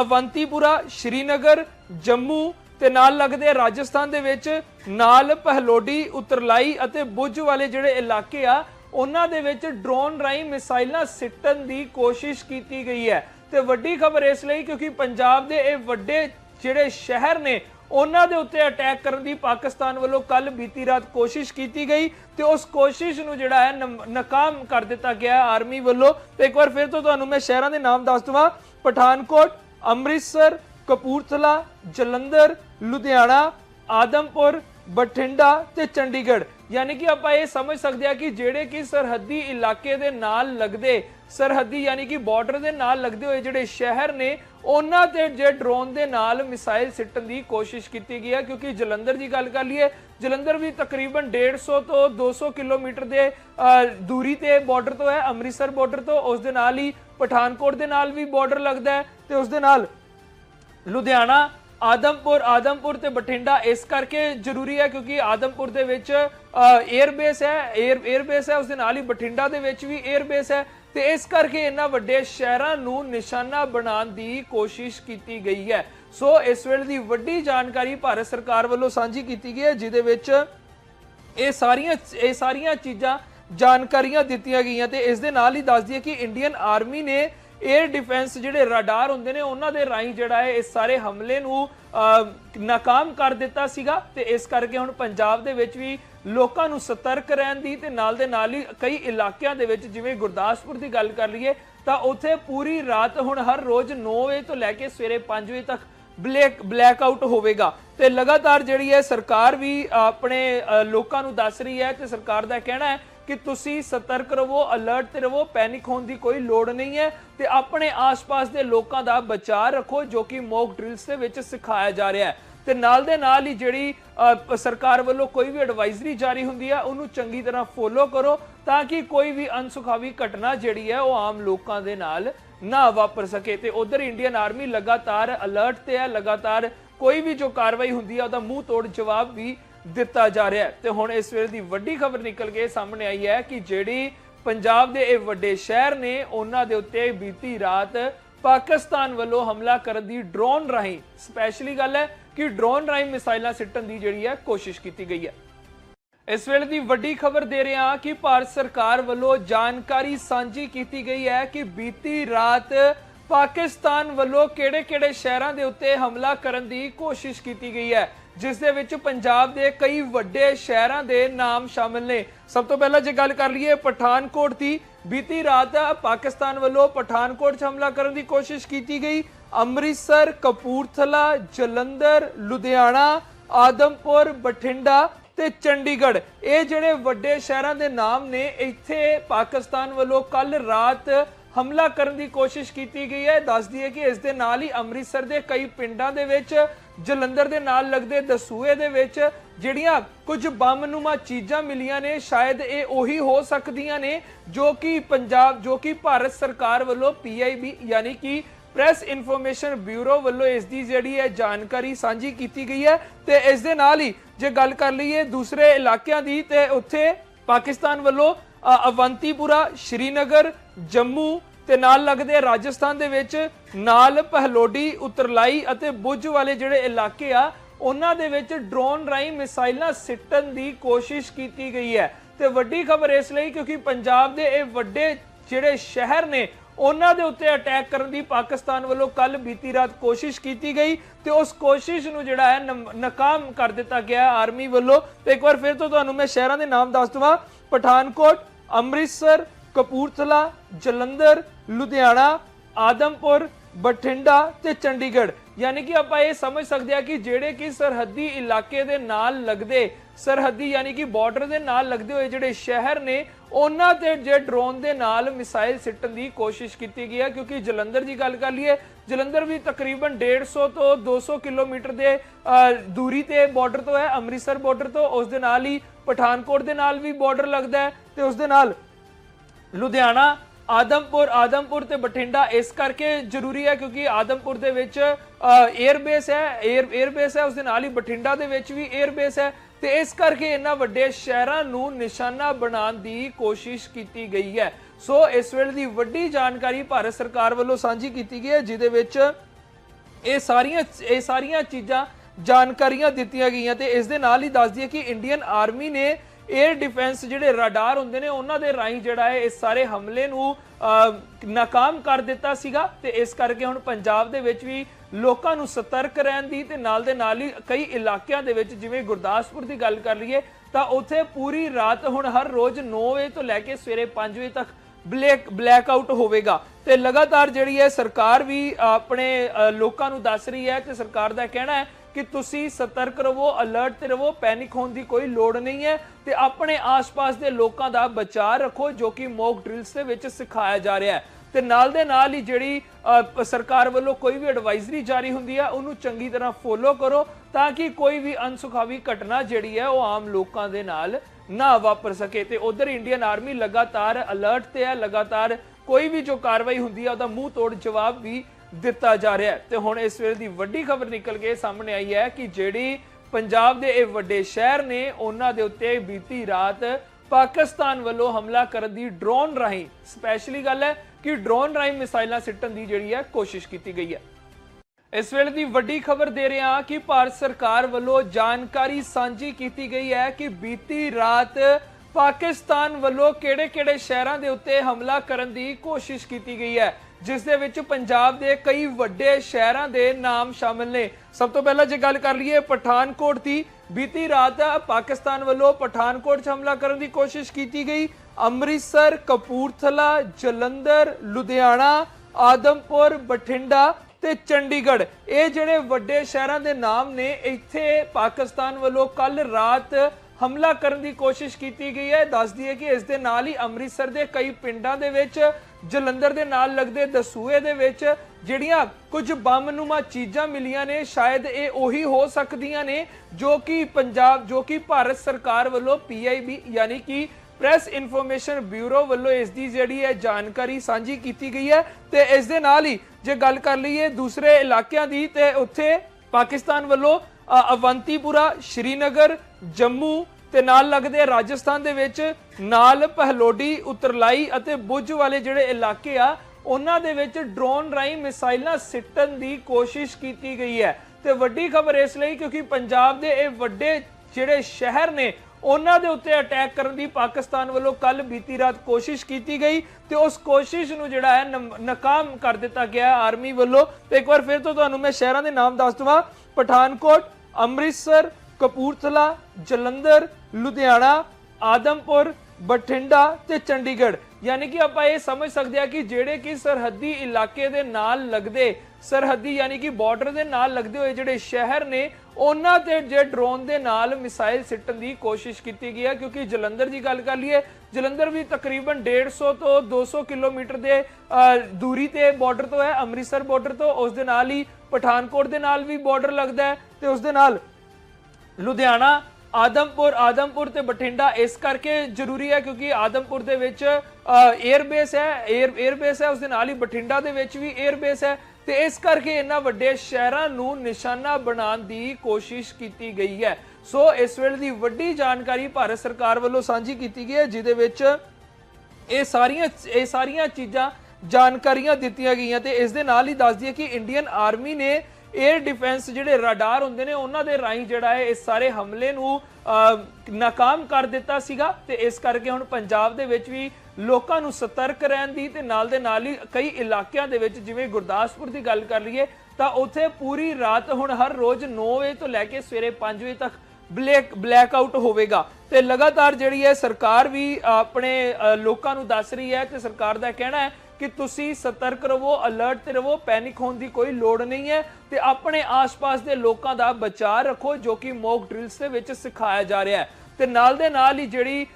ਅਵੰਤੀਪੁਰਾ, ਸ਼੍ਰੀਨਗਰ, ਜੰਮੂ ਤੇ ਨਾਲ ਲੱਗਦੇ ਰਾਜਸਥਾਨ ਦੇ ਵਿੱਚ ਨਾਲ ਪਹਲੋਡੀ, ਉਤਰਲਾਈ ਅਤੇ ਬੁੱਝ ਵਾਲੇ ਜਿਹੜੇ ਇਲਾਕੇ ਆ, ਉਹਨਾਂ ਦੇ ਵਿੱਚ ਡਰੋਨ ਰਾਹੀਂ ਮਿਸਾਈਲਾਂ ਸਿੱਟਣ ਦੀ ਕੋਸ਼ਿਸ਼ ਕੀਤੀ ਗਈ ਹੈ। ਤੇ ਵੱਡੀ ਖਬਰ ਇਸ ਲਈ ਕਿਉਂਕਿ ਪੰਜਾਬ ਦੇ ਇਹ ਵੱਡੇ ਜਿਹੜੇ ਸ਼ਹਿਰ ਨੇ, ਉਹਨਾਂ ਦੇ ਉੱਤੇ ਅਟੈਕ ਕਰਨ ਦੀ ਪਾਕਿਸਤਾਨ ਵੱਲੋਂ ਕੱਲ ਬੀਤੀ ਰਾਤ ਕੋਸ਼ਿਸ਼ ਕੀਤੀ ਗਈ ਤੇ ਉਸ ਕੋਸ਼ਿਸ਼ ਨੂੰ ਜਿਹੜਾ ਹੈ ਨਮ- ਨਾਕਾਮ ਕਰ ਦਿੱਤਾ ਗਿਆ ਹੈ ਆਰਮੀ ਵੱਲੋਂ। ਤੇ ਇੱਕ ਵਾਰ ਫਿਰ ਤੋਂ ਤੁਹਾਨੂੰ ਮੈਂ ਸ਼ਹਿਰਾਂ ਦੇ ਨਾਮ ਦੱਸ ਦਵਾਂ। ਪਠਾਨਕੋਟ, ਅੰਮ੍ਰਿਤਸਰ, ਕਪੂਰਥਲਾ, ਜਲੰਧਰ ਲੁਧਿਆਣਾ, ਆਦਮਪੁਰ, ਬਠਿੰਡਾ ਤੇ ਚੰਡੀਗੜ੍ਹ। ਯਾਨੀ ਕਿ ਆਪਾਂ ਇਹ ਸਮਝ ਸਕਦੇ ਆ ਕਿ ਜਿਹੜੇ ਕਿ ਸਰਹੱਦੀ ਇਲਾਕੇ ਦੇ ਨਾਲ ਲੱਗਦੇ, ਸਰਹੱਦੀ ਯਾਨੀ ਕਿ ਬਾਰਡਰ ਦੇ ਨਾਲ ਲੱਗਦੇ ਹੋਏ ਜਿਹੜੇ ਸ਼ਹਿਰ ਨੇ, ਉਹਨਾਂ ਤੇ ਜੇ ਡਰੋਨ ਦੇ ਨਾਲ ਮਿਸਾਈਲ ਸਿੱਟਣ ਦੀ ਕੋਸ਼ਿਸ਼ ਕੀਤੀ ਗਈ ਹੈ, ਕਿਉਂਕਿ ਜਲੰਧਰ ਦੀ ਗੱਲ ਕਰ ਲਈਏ, ਜਲੰਧਰ ਵੀ ਤਕਰੀਬਨ 150 ਤੋਂ 200 ਕਿਲੋਮੀਟਰ ਦੇ ਦੂਰੀ ਤੇ ਬਾਰਡਰ ਤੋਂ ਹੈ, ਅੰਮ੍ਰਿਤਸਰ ਬਾਰਡਰ ਤੋਂ, ਉਸ ਦੇ ਨਾਲ ਹੀ ਪਠਾਨਕੋਟ ਦੇ ਨਾਲ ਵੀ ਬਾਰਡਰ ਲੱਗਦਾ ਹੈ ਤੇ ਉਸ ਦੇ ਨਾਲ ਲੁਧਿਆਣਾ ਆਦਮਪੁਰ ਆਦਮਪੁਰ ਤੇ ਬਠਿੰਡਾ, ਇਸ ਕਰਕੇ ਜ਼ਰੂਰੀ ਹੈ ਕਿਉਂਕਿ ਆਦਮਪੁਰ ਦੇ ਵਿੱਚ 에ਅਰ ਬੇਸ ਹੈ ਏਅਰ 에ਅਰ ਬੇਸ ਹੈ, ਉਸ ਦੇ ਨਾਲ ਹੀ ਬਠਿੰਡਾ ਦੇ ਵਿੱਚ ਵੀ 에ਅਰ ਬੇਸ ਹੈ ਤੇ ਇਸ ਕਰਕੇ ਇਹਨਾਂ ਵੱਡੇ ਸ਼ਹਿਰਾਂ ਨੂੰ ਨਿਸ਼ਾਨਾ ਬਣਾਉਣ ਦੀ ਕੋਸ਼ਿਸ਼ ਕੀਤੀ ਗਈ ਹੈ। ਸੋ ਇਸ ਵੇਲੇ ਦੀ ਵੱਡੀ ਜਾਣਕਾਰੀ ਭਾਰਤ ਸਰਕਾਰ ਵੱਲੋਂ ਸਾਂਝੀ ਕੀਤੀ ਗਈ ਹੈ, ਜਿਹਦੇ ਵਿੱਚ ਇਹ ਸਾਰੀਆਂ ਇਹ ਸਾਰੀਆਂ ਚੀਜ਼ਾਂ ਜਾਣਕਾਰੀਆਂ ਦਿੱਤੀਆਂ ਗਈਆਂ ਤੇ ਇਸ ਦੇ ਨਾਲ ਹੀ ਦੱਸ ਦਈਏ ਕਿ ਇੰਡੀਅਨ ਆਰਮੀ ਨੇ 에ਅਰ ਡਿਫੈਂਸ ਜਿਹੜੇ ਰਡਾਰ ਹੁੰਦੇ ਨੇ, ਉਹਨਾਂ ਦੇ ਰਾਹੀਂ ਜਿਹੜਾ ਹੈ ਇਸ ਸਾਰੇ ਹਮਲੇ ਨੂੰ ਨਾਕਾਮ ਕਰ ਦਿੱਤਾ ਸੀਗਾ ਤੇ ਇਸ ਕਰਕੇ ਹੁਣ ਪੰਜਾਬ ਦੇ ਵਿੱਚ ਵੀ ਲੋਕਾਂ ਨੂੰ ਸਤਰਕ ਰਹਿਣ ਦੀ ਤੇ ਨਾਲ ਦੇ ਨਾਲ ਹੀ ਕਈ ਇਲਾਕਿਆਂ ਦੇ ਵਿੱਚ, ਜਿਵੇਂ ਗੁਰਦਾਸਪੁਰ ਦੀ ਗੱਲ ਕਰ ਲਈਏ, ਤਾਂ ਉੱਥੇ ਪੂਰੀ ਰਾਤ ਹੁਣ ਹਰ ਰੋਜ਼ 9 ਵਜੇ ਤੋਂ ਲੈ ਕੇ ਸਵੇਰੇ 5 ਵਜੇ ਤੱਕ ਬਲੈਕ ਬਲੈਕ ਆਊਟ ਹੋਵੇਗਾ। ਤੇ ਲਗਾਤਾਰ ਜਿਹੜੀ ਹੈ, ਸਰਕਾਰ ਵੀ ਆਪਣੇ ਲੋਕਾਂ ਨੂੰ ਦੱਸ ਰਹੀ ਹੈ ਤੇ ਸਰਕਾਰ ਦਾ ਕਹਿਣਾ ਹੈ ਕਿ ਤੁਸੀਂ ਸਤਰਕ ਰਹੋ ਅਲਰਟ ਤੇ ਰਹੋ ਪੈਨਿਕ ਹੋਣ ਦੀ ਕੋਈ ਲੋੜ ਨਹੀਂ ਹੈ ਤੇ ਆਪਣੇ ਆਸ-ਪਾਸ ਦੇ ਲੋਕਾਂ ਦਾ ਬਚਾਅ ਰੱਖੋ, ਜੋ ਕਿ ਮੌਕ ਡਰਿਲਸ ਦੇ ਵਿੱਚ ਸਿਖਾਇਆ ਜਾ ਰਿਹਾ ਹੈ। ਤੇ ਨਾਲ ਦੇ ਨਾਲ ਹੀ ਜਿਹੜੀ ਸਰਕਾਰ ਵੱਲੋਂ ਕੋਈ ਵੀ ਐਡਵਾਈਜ਼ਰੀ ਜਾਰੀ ਹੁੰਦੀ ਹੈ, ਉਹਨੂੰ ਚੰਗੀ ਤਰ੍ਹਾਂ ਫੋਲੋ ਕਰੋ ਤਾਂ ਕਿ ਕੋਈ ਵੀ ਅਨਸੁਖਾਵੀ ਘਟਨਾ ਜਿਹੜੀ ਹੈ, ਉਹ ਆਮ ਲੋਕਾਂ ਦੇ ਨਾਲ ਨਾ ਵਾਪਰ ਸਕੇ। ਤੇ ਉਧਰ ਇੰਡੀਅਨ ਆਰਮੀ ਲਗਾਤਾਰ ਅਲਰਟ ਤੇ ਹੈ, ਲਗਾਤਾਰ ਕੋਈ ਵੀ ਜੋ ਕਾਰਵਾਈ ਹੁੰਦੀ ਹੈ, ਉਹਦਾ ਮੂੰਹ ਤੋੜ ਜਵਾਬ ਵੀ ਦਿੱਤਾ ਜਾ ਰਿਹਾ ਹੈ। ਤੇ ਹੁਣ ਇਸ ਵੇਲੇ ਦੀ ਵੱਡੀ ਖਬਰ ਨਿਕਲ ਕੇ ਸਾਹਮਣੇ ਆਈ ਹੈ ਕਿ ਜਿਹੜੀ ਪੰਜਾਬ ਦੇ ਇਹ ਵੱਡੇ ਸ਼ਹਿਰ ਨੇ, ਉਹਨਾਂ ਦੇ ਉੱਤੇ ਬੀਤੀ ਰਾਤ ਪਾਕਿਸਤਾਨ ਵੱਲੋਂ ਹਮਲਾ ਕਰਨ ਦੀ ਡਰੋਨ ਰਾਹੀਂ, ਸਪੈਸ਼ਲੀ ਗੱਲ ਹੈ ਕਿ ਡਰੋਨ ਰਾਹੀਂ ਮਿਸਾਈਲਾਂ ਸਿੱਟਣ ਦੀ ਜਿਹੜੀ ਹੈ ਕੋਸ਼ਿਸ਼ ਕੀਤੀ ਗਈ ਹੈ। ਇਸ ਵੇਲੇ ਦੀ ਵੱਡੀ ਖਬਰ ਦੇ ਰਹੇ ਹਾਂ ਕਿ ਭਾਰਤ ਸਰਕਾਰ ਵੱਲੋਂ ਜਾਣਕਾਰੀ ਸਾਂਝੀ ਕੀਤੀ ਗਈ ਹੈ ਕਿ ਬੀਤੀ ਰਾਤ ਪਾਕਿਸਤਾਨ ਵੱਲੋਂ ਕਿਹੜੇ-ਕਿਹੜੇ ਸ਼ਹਿਰਾਂ ਦੇ ਉੱਤੇ ਹਮਲਾ ਕਰਨ ਦੀ ਕੋਸ਼ਿਸ਼ ਕੀਤੀ ਗਈ ਹੈ। ਜਿਸ ਦੇ ਵਿੱਚ ਪੰਜਾਬ ਦੇ ਕਈ ਵੱਡੇ ਸ਼ਹਿਰਾਂ ਦੇ ਨਾਮ ਸ਼ਾਮਿਲ ਨੇ। ਸਭ ਤੋਂ ਪਹਿਲਾਂ ਜੇ ਗੱਲ ਕਰ ਲਈਏ ਪਠਾਨਕੋਟ ਦੀ, ਬੀਤੀ ਰਾਤ ਪਾਕਿਸਤਾਨ ਵੱਲੋਂ ਪਠਾਨਕੋਟ 'ਚ ਹਮਲਾ ਕਰਨ ਦੀ ਕੋਸ਼ਿਸ਼ ਕੀਤੀ ਗਈ। ਅੰਮ੍ਰਿਤਸਰ, ਕਪੂਰਥਲਾ, ਜਲੰਧਰ, ਲੁਧਿਆਣਾ, ਆਦਮਪੁਰ, ਬਠਿੰਡਾ ਤੇ ਚੰਡੀਗੜ੍ਹ। ਇਹ ਜਿਹੜੇ ਵੱਡੇ ਸ਼ਹਿਰਾਂ ਦੇ ਨਾਮ ਨੇ, ਇੱਥੇ ਪਾਕਿਸਤਾਨ ਵੱਲੋਂ ਕੱਲ ਰਾਤ ਹਮਲਾ ਕਰਨ ਦੀ ਕੋਸ਼ਿਸ਼ ਕੀਤੀ ਗਈ ਹੈ। ਦੱਸਦੀ ਹੈ ਕਿ ਇਸ ਦੇ ਨਾਲ ਹੀ ਅੰਮ੍ਰਿਤਸਰ ਦੇ ਕਈ ਪਿੰਡਾਂ ਦੇ ਵਿੱਚ ਜਲੰਧਰ ਦੇ ਨਾਲ ਲੱਗਦੇ ਦਸੂਏ ਦੇ ਵਿੱਚ ਜਿਹੜੀਆਂ ਕੁਝ ਬੰਮਨੁਮਾ ਚੀਜ਼ਾਂ ਮਿਲੀਆਂ ਨੇ, ਸ਼ਾਇਦ ਇਹ ਉਹੀ ਹੋ ਸਕਦੀਆਂ ਨੇ ਜੋ ਕਿ ਪੰਜਾਬ, ਜੋ ਕਿ ਭਾਰਤ ਸਰਕਾਰ ਵੱਲੋਂ ਪੀਆਈਬੀ ਯਾਨੀ ਕਿ ਪ੍ਰੈਸ ਇਨਫੋਰਮੇਸ਼ਨ ਬਿਊਰੋ ਵੱਲੋਂ ਇਸ ਦੀ ਜਿਹੜੀ ਹੈ ਜਾਣਕਾਰੀ ਸਾਂਝੀ ਕੀਤੀ ਗਈ ਹੈ ਤੇ ਇਸ ਦੇ ਨਾਲ ਹੀ ਜੇ ਗੱਲ ਕਰ ਲਈਏ ਦੂਸਰੇ ਇਲਾਕਿਆਂ ਦੀ ਤੇ ਉੱਥੇ ਪਾਕਿਸਤਾਨ ਵੱਲੋਂ ਅਵੰਤੀਪੁਰਾ, ਸ਼੍ਰੀਨਗਰ, ਜੰਮੂ ਤੇ ਨਾਲ ਲੱਗਦੇ ਰਾਜਸਥਾਨ ਦੇ ਵਿੱਚ ਨਾਲ ਪਹਲੋਡੀ, ਉਤਰਲਾਈ ਅਤੇ ਬੁੱਝ ਵਾਲੇ ਜਿਹੜੇ ਇਲਾਕੇ ਆ, ਉਹਨਾਂ ਦੇ ਵਿੱਚ ਡਰੋਨ ਰਾਹੀਂ ਮਿਸਾਈਲਾਂ ਸਿੱਟਣ ਦੀ ਕੋਸ਼ਿਸ਼ ਕੀਤੀ ਗਈ ਹੈ। ਤੇ ਵੱਡੀ ਖਬਰ ਇਸ ਲਈ ਕਿਉਂਕਿ ਪੰਜਾਬ ਦੇ ਇਹ ਵੱਡੇ ਜਿਹੜੇ ਸ਼ਹਿਰ ਨੇ, ਉਹਨਾਂ ਦੇ ਉੱਤੇ ਅਟੈਕ ਕਰਨ ਦੀ ਪਾਕਿਸਤਾਨ ਵੱਲੋਂ ਕੱਲ ਬੀਤੀ ਰਾਤ ਕੋਸ਼ਿਸ਼ ਕੀਤੀ ਗਈ ਤੇ ਉਸ ਕੋਸ਼ਿਸ਼ ਨੂੰ ਜਿਹੜਾ ਹੈ ਨਮ- ਨਾਕਾਮ ਕਰ ਦਿੱਤਾ ਗਿਆ ਆਰਮੀ ਵੱਲੋਂ। ਤੇ ਇੱਕ ਵਾਰ ਫਿਰ ਤੋਂ ਤੁਹਾਨੂੰ ਮੈਂ ਸ਼ਹਿਰਾਂ ਦੇ ਨਾਮ ਦੱਸ ਦਵਾਂ। ਪਠਾਨਕੋਟ, ਅੰਮ੍ਰਿਤਸਰ ਕਪੂਰਥਲਾ, ਜਲੰਧਰ, ਲੁਧਿਆਣਾ, ਆਦਮਪੁਰ, ਬਠਿੰਡਾ ਤੇ ਚੰਡੀਗੜ੍ਹ। ਯਾਨੀ ਕਿ ਆਪਾਂ ਇਹ ਸਮਝ ਸਕਦੇ ਆ ਕਿ ਜਿਹੜੇ ਕਿ ਸਰਹੱਦੀ ਇਲਾਕੇ ਦੇ ਨਾਲ ਲੱਗਦੇ, ਸਰਹੱਦੀ ਯਾਨੀ ਕਿ ਬਾਰਡਰ ਦੇ ਨਾਲ ਲੱਗਦੇ ਹੋਏ ਜਿਹੜੇ ਸ਼ਹਿਰ ਨੇ, ਉਹਨਾਂ ਤੇ ਜੇ ਡਰੋਨ ਦੇ ਨਾਲ ਮਿਸਾਈਲ ਸਿੱਟਣ ਦੀ ਕੋਸ਼ਿਸ਼ ਕੀਤੀ ਗਈ ਹੈ, ਕਿਉਂਕਿ ਜਲੰਧਰ ਦੀ ਗੱਲ ਕਰ ਲਈਏ, ਜਲੰਧਰ ਵੀ ਤਕਰੀਬਨ 150 ਤੋਂ 200 ਕਿਲੋਮੀਟਰ ਦੇ ਦੂਰੀ ਤੇ ਬਾਰਡਰ ਤੋਂ ਹੈ, ਅੰਮ੍ਰਿਤਸਰ ਬਾਰਡਰ ਤੋਂ, ਉਸ ਦੇ ਨਾਲ ਹੀ ਪਠਾਨਕੋਟ ਦੇ ਨਾਲ ਵੀ ਬਾਰਡਰ ਲੱਗਦਾ ਹੈ ਤੇ ਉਸ ਦੇ ਨਾਲ ਲੁਧਿਆਣਾ, ਆਦਮਪੁਰ ਆਦਮਪੁਰ ਤੇ ਬਠਿੰਡਾ, ਇਸ ਕਰਕੇ ਜ਼ਰੂਰੀ ਹੈ ਕਿਉਂਕਿ ਆਦਮਪੁਰ ਦੇ ਵਿੱਚ 에ਅਰ ਬੇਸ ਹੈ ਏਅਰ 에ਅਰ ਬੇਸ ਹੈ, ਉਸ ਦੇ ਨਾਲ ਹੀ ਬਠਿੰਡਾ ਦੇ ਵਿੱਚ ਵੀ 에ਅਰ ਬੇਸ ਹੈ ਤੇ ਇਸ ਕਰਕੇ ਇਹਨਾਂ ਵੱਡੇ ਸ਼ਹਿਰਾਂ ਨੂੰ ਨਿਸ਼ਾਨਾ ਬਣਾਉਣ ਦੀ ਕੋਸ਼ਿਸ਼ ਕੀਤੀ ਗਈ ਹੈ। ਸੋ ਇਸ ਵੇਲੇ ਦੀ ਵੱਡੀ ਜਾਣਕਾਰੀ ਭਾਰਤ ਸਰਕਾਰ ਵੱਲੋਂ ਸਾਂਝੀ ਕੀਤੀ ਗਈ ਹੈ, ਜਿਹਦੇ ਵਿੱਚ ਇਹ ਸਾਰੀਆਂ ਇਹ ਸਾਰੀਆਂ ਚੀਜ਼ਾਂ, ਜਾਣਕਾਰੀਆਂ ਦਿੱਤੀਆਂ ਗਈਆਂ ਤੇ ਇਸ ਦੇ ਨਾਲ ਹੀ ਦੱਸ ਦਈਏ ਕਿ ਇੰਡੀਅਨ ਆਰਮੀ ਨੇ 에ਅਰ ਡਿਫੈਂਸ ਜਿਹੜੇ ਰਡਾਰ ਹੁੰਦੇ ਨੇ, ਉਹਨਾਂ ਦੇ ਰਾਹੀਂ ਜਿਹੜਾ ਹੈ, ਇਸ ਸਾਰੇ ਹਮਲੇ ਨੂੰ ਨਾਕਾਮ ਕਰ ਦਿੱਤਾ ਸੀਗਾ ਤੇ ਇਸ ਕਰਕੇ ਹੁਣ ਪੰਜਾਬ ਦੇ ਵਿੱਚ ਵੀ ਲੋਕਾਂ ਨੂੰ ਸਤਰਕ ਰਹਿਣ ਦੀ ਤੇ ਨਾਲ ਦੇ ਨਾਲ ਹੀ ਕਈ ਇਲਾਕਿਆਂ ਦੇ ਵਿੱਚ, ਜਿਵੇਂ ਗੁਰਦਾਸਪੁਰ ਦੀ ਗੱਲ ਕਰ ਲਈਏ, ਤਾਂ ਉੱਥੇ ਪੂਰੀ ਰਾਤ ਹੁਣ ਹਰ ਰੋਜ਼ 9 ਵਜੇ ਤੋਂ ਲੈ ਕੇ ਸਵੇਰੇ 5 ਵਜੇ ਤੱਕ ਬਲੈਕ ਬਲੈਕ ਆਊਟ ਹੋਵੇਗਾ। ਤੇ ਲਗਾਤਾਰ ਜਿਹੜੀ ਹੈ, ਸਰਕਾਰ ਵੀ ਆਪਣੇ ਲੋਕਾਂ ਨੂੰ ਦੱਸ ਰਹੀ ਹੈ ਤੇ ਸਰਕਾਰ ਦਾ ਕਹਿਣਾ ਹੈ ਕਿ ਤੁਸੀਂ ਸਤਰਕ ਰਹੋ ਅਲਰਟ ਤੇ ਰਹੋ ਪੈਨਿਕ ਹੋਣ ਦੀ ਕੋਈ ਲੋੜ ਨਹੀਂ ਹੈ ਤੇ ਆਪਣੇ ਆਸ-ਪਾਸ ਦੇ ਲੋਕਾਂ ਦਾ ਬਚਾਅ ਰੱਖੋ, ਜੋ ਕਿ ਮੌਕ ਡਰਿਲਸ ਦੇ ਵਿੱਚ ਸਿਖਾਇਆ ਜਾ ਰਿਹਾ ਹੈ। ਤੇ ਨਾਲ ਦੇ ਨਾਲ ਹੀ ਜਿਹੜੀ ਸਰਕਾਰ ਵੱਲੋਂ ਕੋਈ ਵੀ ਐਡਵਾਈਜ਼ਰੀ ਜਾਰੀ ਹੁੰਦੀ ਹੈ, ਉਹਨੂੰ ਚੰਗੀ ਤਰ੍ਹਾਂ ਫੋਲੋ ਕਰੋ ਤਾਂ ਕਿ ਕੋਈ ਵੀ ਅਨਸੁਖਾਵੀ ਘਟਨਾ ਜਿਹੜੀ ਹੈ, ਉਹ ਆਮ ਲੋਕਾਂ ਦੇ ਨਾਲ ਨਾ ਵਾਪਰ ਸਕੇ। ਤੇ ਉਧਰ ਇੰਡੀਅਨ ਆਰਮੀ ਲਗਾਤਾਰ ਅਲਰਟ ਤੇ ਹੈ, ਲਗਾਤਾਰ ਕੋਈ ਵੀ ਜੋ ਕਾਰਵਾਈ ਹੁੰਦੀ ਹੈ, ਉਹਦਾ ਮੂੰਹ ਤੋੜ ਜਵਾਬ ਵੀ ਦਿੱਤਾ ਜਾ ਰਿਹਾ ਹੈ। ਤੇ ਹੁਣ ਇਸ ਵੇਲੇ ਦੀ ਵੱਡੀ ਖਬਰ ਨਿਕਲ ਕੇ ਸਾਹਮਣੇ ਆਈ ਹੈ ਕਿ ਜਿਹੜੀ ਪੰਜਾਬ ਦੇ ਇਹ ਵੱਡੇ ਸ਼ਹਿਰ ਨੇ, ਉਹਨਾਂ ਦੇ ਉੱਤੇ ਬੀਤੀ ਰਾਤ ਪਾਕਿਸਤਾਨ ਵੱਲੋਂ ਹਮਲਾ ਕਰਨ ਦੀ ਡਰੋਨ ਰਾਹੀਂ, ਸਪੈਸ਼ਲੀ ਗੱਲ ਹੈ ਕਿ ਡਰੋਨ ਰਾਹੀਂ ਮਿਸਾਈਲਾਂ ਸਿੱਟਣ ਦੀ ਜਿਹੜੀ ਹੈ ਕੋਸ਼ਿਸ਼ ਕੀਤੀ ਗਈ ਹੈ। ਇਸ ਵੇਲੇ ਦੀ ਵੱਡੀ ਖਬਰ ਦੇ ਰਹੇ ਹਾਂ ਕਿ ਭਾਰਤ ਸਰਕਾਰ ਵੱਲੋਂ ਜਾਣਕਾਰੀ ਸਾਂਝੀ ਕੀਤੀ ਗਈ ਹੈ ਕਿ ਬੀਤੀ ਰਾਤ ਪਾਕਿਸਤਾਨ ਵੱਲੋਂ ਕਿਹੜੇ-ਕਿਹੜੇ ਸ਼ਹਿਰਾਂ ਦੇ ਉੱਤੇ ਹਮਲਾ ਕਰਨ ਦੀ ਕੋਸ਼ਿਸ਼ ਕੀਤੀ ਗਈ ਹੈ। ਜਿਸ ਦੇ ਵਿੱਚ ਪੰਜਾਬ ਦੇ ਕਈ ਵੱਡੇ ਸ਼ਹਿਰਾਂ ਦੇ ਨਾਮ ਸ਼ਾਮਲ ਨੇ। ਸਭ ਤੋਂ ਪਹਿਲਾਂ ਜੇ ਗੱਲ ਕਰ ਲਈਏ ਪਠਾਨਕੋਟ ਦੀ, ਬੀਤੀ ਰਾਤ ਪਾਕਿਸਤਾਨ ਵੱਲੋਂ ਪਠਾਨਕੋਟ 'ਚ ਹਮਲਾ ਕਰਨ ਦੀ ਕੋਸ਼ਿਸ਼ ਕੀਤੀ ਗਈ। ਅੰਮ੍ਰਿਤਸਰ, ਕਪੂਰਥਲਾ, ਜਲੰਧਰ, ਲੁਧਿਆਣਾ, ਆਦਮਪੁਰ, ਬਠਿੰਡਾ ਤੇ ਚੰਡੀਗੜ੍ਹ। ਇਹ ਜਿਹੜੇ ਵੱਡੇ ਸ਼ਹਿਰਾਂ ਦੇ ਨਾਮ ਨੇ, ਇੱਥੇ ਪਾਕਿਸਤਾਨ ਵੱਲੋਂ ਕੱਲ ਰਾਤ ਹਮਲਾ ਕਰਨ ਦੀ ਕੋਸ਼ਿਸ਼ ਕੀਤੀ ਗਈ ਹੈ। ਦੱਸਦੀ ਹੈ ਕਿ ਇਸ ਦੇ ਨਾਲ ਹੀ ਅੰਮ੍ਰਿਤਸਰ ਦੇ ਕਈ ਪਿੰਡਾਂ ਦੇ ਵਿੱਚ, ਜਲੰਧਰ ਦੇ ਨਾਲ ਲੱਗਦੇ ਦਸੂਏ ਦੇ ਵਿੱਚ ਜਿਹੜੀਆਂ ਕੁਝ ਬੰਮਨੁਮਾ ਚੀਜ਼ਾਂ ਮਿਲੀਆਂ ਨੇ, ਸ਼ਾਇਦ ਇਹ ਉਹੀ ਹੋ ਸਕਦੀਆਂ ਨੇ ਜੋ ਕਿ ਪੰਜਾਬ, ਜੋ ਕਿ ਭਾਰਤ ਸਰਕਾਰ ਵੱਲੋਂ ਪੀਆਈਬੀ ਯਾਨੀ ਕਿ ਪ੍ਰੈਸ ਇਨਫੋਰਮੇਸ਼ਨ ਬਿਊਰੋ ਵੱਲੋਂ ਇਸ ਦੀ ਜਿਹੜੀ ਹੈ ਜਾਣਕਾਰੀ ਸਾਂਝੀ ਕੀਤੀ ਗਈ ਹੈ ਤੇ ਇਸ ਦੇ ਨਾਲ ਹੀ ਜੇ ਗੱਲ ਕਰ ਲਈਏ ਦੂਸਰੇ ਇਲਾਕਿਆਂ ਦੀ ਤੇ ਉੱਥੇ ਪਾਕਿਸਤਾਨ ਵੱਲੋਂ ਅਵੰਤੀਪੁਰਾ, ਸ਼੍ਰੀਨਗਰ ਜੰਮੂ ਤੇ ਨਾਲ ਲੱਗਦੇ ਰਾਜਸਥਾਨ ਦੇ ਵਿੱਚ ਨਾਲ ਪਹਲੋਡੀ, ਉਤਰਲਾਈ ਅਤੇ ਬੁੱਝ ਵਾਲੇ ਜਿਹੜੇ ਇਲਾਕੇ ਆ, ਉਹਨਾਂ ਦੇ ਵਿੱਚ ਡਰੋਨ ਰਾਈ ਮਿਸਾਈਲਾਂ ਸਿੱਟਣ ਦੀ ਕੋਸ਼ਿਸ਼ ਕੀਤੀ ਗਈ ਹੈ। ਤੇ ਵੱਡੀ ਖਬਰ ਇਸ ਲਈ ਕਿਉਂਕਿ ਪੰਜਾਬ ਦੇ ਇਹ ਵੱਡੇ ਜਿਹੜੇ ਸ਼ਹਿਰ ਨੇ, ਉਹਨਾਂ ਦੇ ਉੱਤੇ ਅਟੈਕ ਕਰਨ ਦੀ ਪਾਕਿਸਤਾਨ ਵੱਲੋਂ ਕੱਲ ਬੀਤੀ ਰਾਤ ਕੋਸ਼ਿਸ਼ ਕੀਤੀ ਗਈ ਤੇ ਉਸ ਕੋਸ਼ਿਸ਼ ਨੂੰ ਜਿਹੜਾ ਹੈ ਨਮ- ਨਾਕਾਮ ਕਰ ਦਿੱਤਾ ਗਿਆ ਆਰਮੀ ਵੱਲੋਂ। ਤੇ ਇੱਕ ਵਾਰ ਫਿਰ ਤੋਂ ਤੁਹਾਨੂੰ ਮੈਂ ਸ਼ਹਿਰਾਂ ਦੇ ਨਾਮ ਦੱਸ ਦਵਾਂ, ਪਠਾਨਕੋਟ, ਅੰਮ੍ਰਿਤਸਰ ਕਪੂਰਥਲਾ, ਜਲੰਧਰ, ਲੁਧਿਆਣਾ, ਆਦਮਪੁਰ, ਬਠਿੰਡਾ ਤੇ ਚੰਡੀਗੜ੍ਹ। ਯਾਨੀ ਕਿ ਆਪਾਂ ਇਹ ਸਮਝ ਸਕਦੇ ਆ ਕਿ ਜਿਹੜੇ ਕਿ ਸਰਹੱਦੀ ਇਲਾਕੇ ਦੇ ਨਾਲ ਲੱਗਦੇ, ਸਰਹੱਦੀ ਯਾਨੀ ਕਿ ਬਾਰਡਰ ਦੇ ਨਾਲ ਲੱਗਦੇ ਹੋਏ ਜਿਹੜੇ ਸ਼ਹਿਰ ਨੇ, ਉਹਨਾਂ ਤੇ ਜੇ ਡਰੋਨ ਦੇ ਨਾਲ ਮਿਸਾਈਲ ਸਿੱਟਣ ਦੀ ਕੋਸ਼ਿਸ਼ ਕੀਤੀ ਗਈ ਹੈ, ਕਿਉਂਕਿ ਜਲੰਧਰ ਦੀ ਗੱਲ ਕਰ ਲਈਏ, ਜਲੰਧਰ ਵੀ ਤਕਰੀਬਨ 150 ਤੋਂ 200 ਕਿਲੋਮੀਟਰ ਦੇ ਦੂਰੀ ਤੇ ਬਾਰਡਰ ਤੋਂ ਹੈ, ਅੰਮ੍ਰਿਤਸਰ ਬਾਰਡਰ ਤੋਂ, ਉਸ ਦੇ ਨਾਲ ਹੀ ਪਠਾਨਕੋਟ ਦੇ ਨਾਲ ਵੀ ਬਾਰਡਰ ਲੱਗਦਾ ਹੈ ਤੇ ਉਸ ਦੇ ਨਾਲ ਲੁਧਿਆਣਾ, ਆਦਮਪੁਰ ਆਦਮਪੁਰ ਤੇ ਬਠਿੰਡਾ, ਇਸ ਕਰਕੇ ਜ਼ਰੂਰੀ ਹੈ ਕਿਉਂਕਿ ਆਦਮਪੁਰ ਦੇ ਵਿੱਚ 에ਅਰ ਬੇਸ ਹੈ ਏਅਰ 에ਅਰ ਬੇਸ ਹੈ, ਉਸ ਦੇ ਨਾਲ ਹੀ ਬਠਿੰਡਾ ਦੇ ਵਿੱਚ ਵੀ 에ਅਰ ਬੇਸ ਹੈ ਤੇ ਇਸ ਕਰਕੇ ਇਹਨਾਂ ਵੱਡੇ ਸ਼ਹਿਰਾਂ ਨੂੰ ਨਿਸ਼ਾਨਾ ਬਣਾਉਣ ਦੀ ਕੋਸ਼ਿਸ਼ ਕੀਤੀ ਗਈ ਹੈ। ਸੋ ਇਸ ਵੇਲੇ ਦੀ ਵੱਡੀ ਜਾਣਕਾਰੀ ਭਾਰਤ ਸਰਕਾਰ ਵੱਲੋਂ ਸਾਂਝੀ ਕੀਤੀ ਗਈ ਹੈ, ਜਿਹਦੇ ਵਿੱਚ ਇਹ ਸਾਰੀਆਂ ਇਹ ਸਾਰੀਆਂ ਚੀਜ਼ਾਂ ਜਾਣਕਾਰੀਆਂ ਦਿੱਤੀਆਂ ਗਈਆਂ ਤੇ ਇਸ ਦੇ ਨਾਲ ਹੀ ਦੱਸ ਦਈਏ ਕਿ ਇੰਡੀਅਨ ਆਰਮੀ ਨੇ 에ਅਰ ਡਿਫੈਂਸ ਜਿਹੜੇ ਰਡਾਰ ਹੁੰਦੇ ਨੇ, ਉਹਨਾਂ ਦੇ ਰਾਹੀਂ ਜਿਹੜਾ ਹੈ ਇਸ ਸਾਰੇ ਹਮਲੇ ਨੂੰ ਨਾਕਾਮ ਕਰ ਦਿੱਤਾ ਸੀਗਾ ਤੇ ਇਸ ਕਰਕੇ ਹੁਣ ਪੰਜਾਬ ਦੇ ਵਿੱਚ ਵੀ ਲੋਕਾਂ ਨੂੰ ਸਤਰਕ ਰਹਿਣ ਦੀ ਤੇ ਨਾਲ ਦੇ ਨਾਲ ਹੀ ਕਈ ਇਲਾਕਿਆਂ ਦੇ ਵਿੱਚ, ਜਿਵੇਂ ਗੁਰਦਾਸਪੁਰ ਦੀ ਗੱਲ ਕਰ ਲਈਏ, ਤਾਂ ਉੱਥੇ ਪੂਰੀ ਰਾਤ ਹੁਣ ਹਰ ਰੋਜ਼ 9 ਵਜੇ ਤੋਂ ਲੈ ਕੇ ਸਵੇਰੇ 5 ਵਜੇ ਤੱਕ ਬਲੈਕ ਬਲੈਕ ਆਊਟ ਹੋਵੇਗਾ। ਤੇ ਲਗਾਤਾਰ ਜਿਹੜੀ ਹੈ, ਸਰਕਾਰ ਵੀ ਆਪਣੇ ਲੋਕਾਂ ਨੂੰ ਦੱਸ ਰਹੀ ਹੈ ਤੇ ਸਰਕਾਰ ਦਾ ਕਹਿਣਾ ਹੈ ਕਿ ਤੁਸੀਂ ਸਤਰਕ ਰਹੋ ਅਲਰਟ ਤੇ ਰਹੋ ਪੈਨਿਕ ਹੋਣ ਦੀ ਕੋਈ ਲੋੜ ਨਹੀਂ ਹੈ ਤੇ ਆਪਣੇ ਆਸ-ਪਾਸ ਦੇ ਲੋਕਾਂ ਦਾ ਬਚਾਅ ਰੱਖੋ, ਜੋ ਕਿ ਮੌਕ ਡ੍ਰਿਲਸ ਦੇ ਵਿੱਚ ਸਿਖਾਇਆ ਜਾ ਰਿਹਾ ਹੈ। ਤੇ ਨਾਲ ਦੇ ਨਾਲ ਹੀ ਜਿਹੜੀ